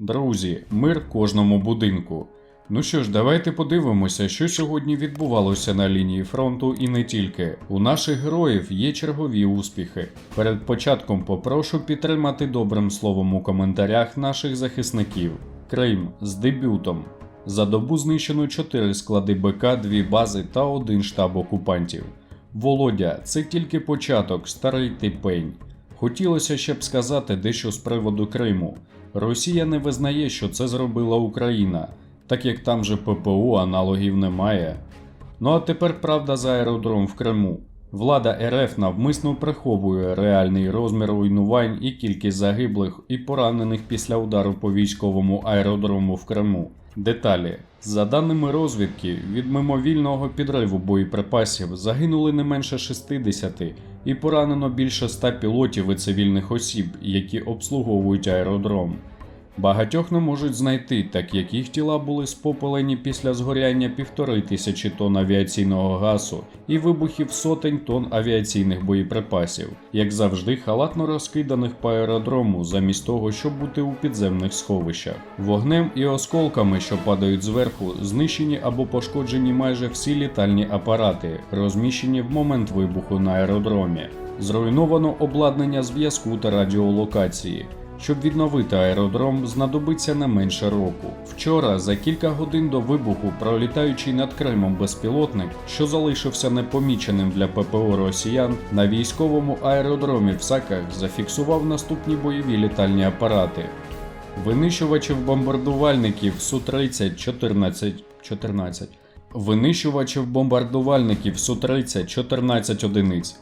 Друзі, мир кожному будинку. Ну що ж, давайте подивимося, що сьогодні відбувалося на лінії фронту і не тільки. У наших героїв є чергові успіхи. Перед початком попрошу підтримати добрим словом у коментарях наших захисників. Крим з дебютом. За добу знищено 4 склади БК, 2 бази та один штаб окупантів. Володя, це тільки початок, старий ти пень. Хотілося ще б сказати дещо з приводу Криму. Росія не визнає, що це зробила Україна, так як там же ППО аналогів немає. Ну а тепер правда за аеродром в Криму. Влада РФ навмисно приховує реальний розмір руйнувань і кількість загиблих і поранених після удару по військовому аеродрому в Криму. Деталі. За даними розвідки, від мимовільного підриву боєприпасів загинули не менше 60 і поранено більше 100 пілотів і цивільних осіб, які обслуговують аеродром. Багатьох не можуть знайти, так як їх тіла були спопелені після згоряння півтори тисячі тонн авіаційного газу і вибухів сотень тонн авіаційних боєприпасів, як завжди, халатно розкиданих по аеродрому, замість того, щоб бути у підземних сховищах. Вогнем і осколками, що падають зверху, знищені або пошкоджені майже всі літальні апарати, розміщені в момент вибуху на аеродромі. Зруйновано обладнання зв'язку та радіолокації. Щоб відновити аеродром, знадобиться не менше року. Вчора, за кілька годин до вибуху, пролітаючий над Кримом безпілотник, що залишився непоміченим для ППО росіян, на військовому аеродромі в Саках зафіксував наступні бойові літальні апарати. Винищувачів бомбардувальників Су-30 14 14 Винищувачів бомбардувальників Су-30 14 одиниць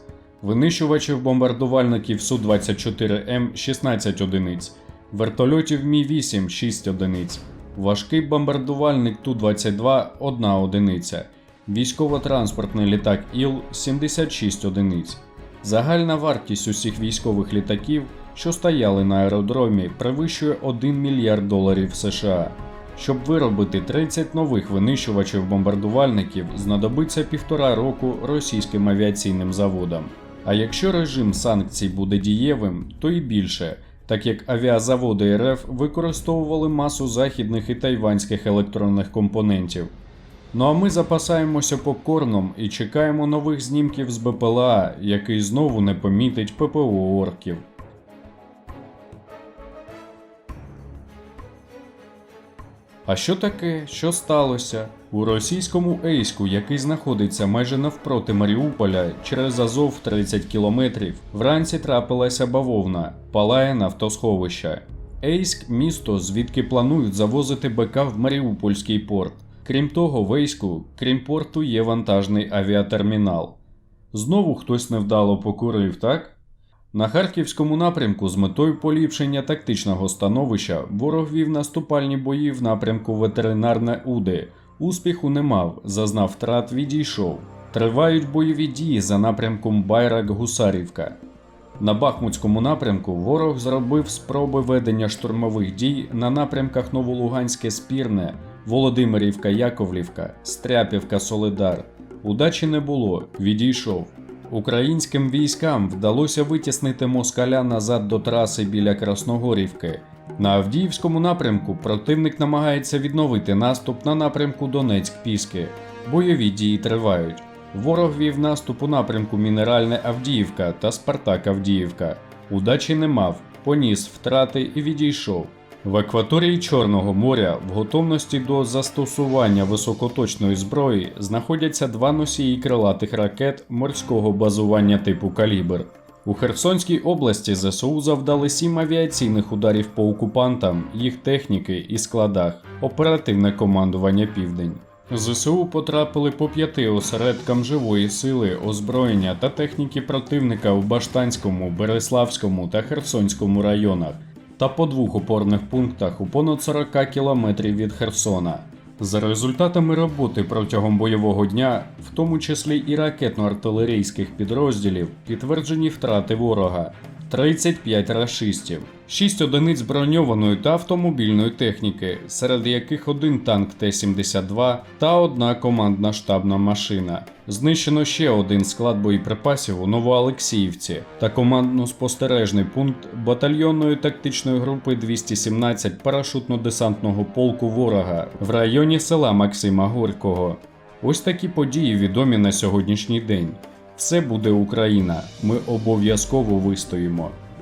винищувачів бомбардувальників Су-24М 16 одиниць, вертольотів Мі-8 6 одиниць, важкий бомбардувальник Ту-22 1 одиниця, військово-транспортний літак Іл 76 одиниць. Загальна вартість усіх військових літаків, що стояли на аеродромі, перевищує 1 мільярд доларів США. Щоб виробити 30 нових винищувачів бомбардувальників, знадобиться півтора року російським авіаційним заводам. А якщо режим санкцій буде дієвим, то і більше, так як авіазаводи РФ використовували масу західних і тайванських електронних компонентів. Ну а ми запасаємося попкорном і чекаємо нових знімків з БПЛА, який знову не помітить ППО орків. А що таке? Що сталося? У російському Ейську, який знаходиться майже навпроти Маріуполя, через Азов 30 кілометрів, вранці трапилася бавовна, палає нафтосховища. Ейськ місто, звідки планують завозити БК в Маріупольський порт. Крім того, в Ейську, крім порту, є вантажний авіатермінал. Знову хтось невдало покурив, так? На харківському напрямку з метою поліпшення тактичного становища ворог вів наступальні бої в напрямку ветеринарне Уди. Успіху не мав, зазнав втрат, відійшов. Тривають бойові дії за напрямком Байрак-Гусарівка. На Бахмутському напрямку ворог зробив спроби ведення штурмових дій на напрямках Новолуганське Спірне, Володимирівка Яковлівка, Стряпівка Солидар. Удачі не було, відійшов. Українським військам вдалося витіснити москаля назад до траси біля Красногорівки. На Авдіївському напрямку противник намагається відновити наступ на напрямку Донецьк-Піски. Бойові дії тривають. Ворог вів наступ у напрямку Мінеральне Авдіївка та Спартак Авдіївка. Удачі не мав, поніс втрати і відійшов. В акваторії Чорного моря в готовності до застосування високоточної зброї знаходяться два носії крилатих ракет морського базування типу Калібр. У Херсонській області ЗСУ завдали сім авіаційних ударів по окупантам, їх техніки і складах. Оперативне командування Південь. ЗСУ потрапили по п'яти осередкам живої сили, озброєння та техніки противника у Баштанському, Береславському та Херсонському районах та по двох опорних пунктах у понад 40 кілометрів від Херсона. За результатами роботи протягом бойового дня, в тому числі і ракетно-артилерійських підрозділів, підтверджені втрати ворога 35 рашистів, 6 одиниць броньованої та автомобільної техніки, серед яких один танк Т-72 та одна командна штабна машина. Знищено ще один склад боєприпасів у Новоалексіївці та командно-спостережний пункт батальйонної тактичної групи 217 парашутно-десантного полку ворога в районі села Максима Горького. Ось такі події відомі на сьогоднішній день. Все буде Україна. Ми обов'язково вистоїмо.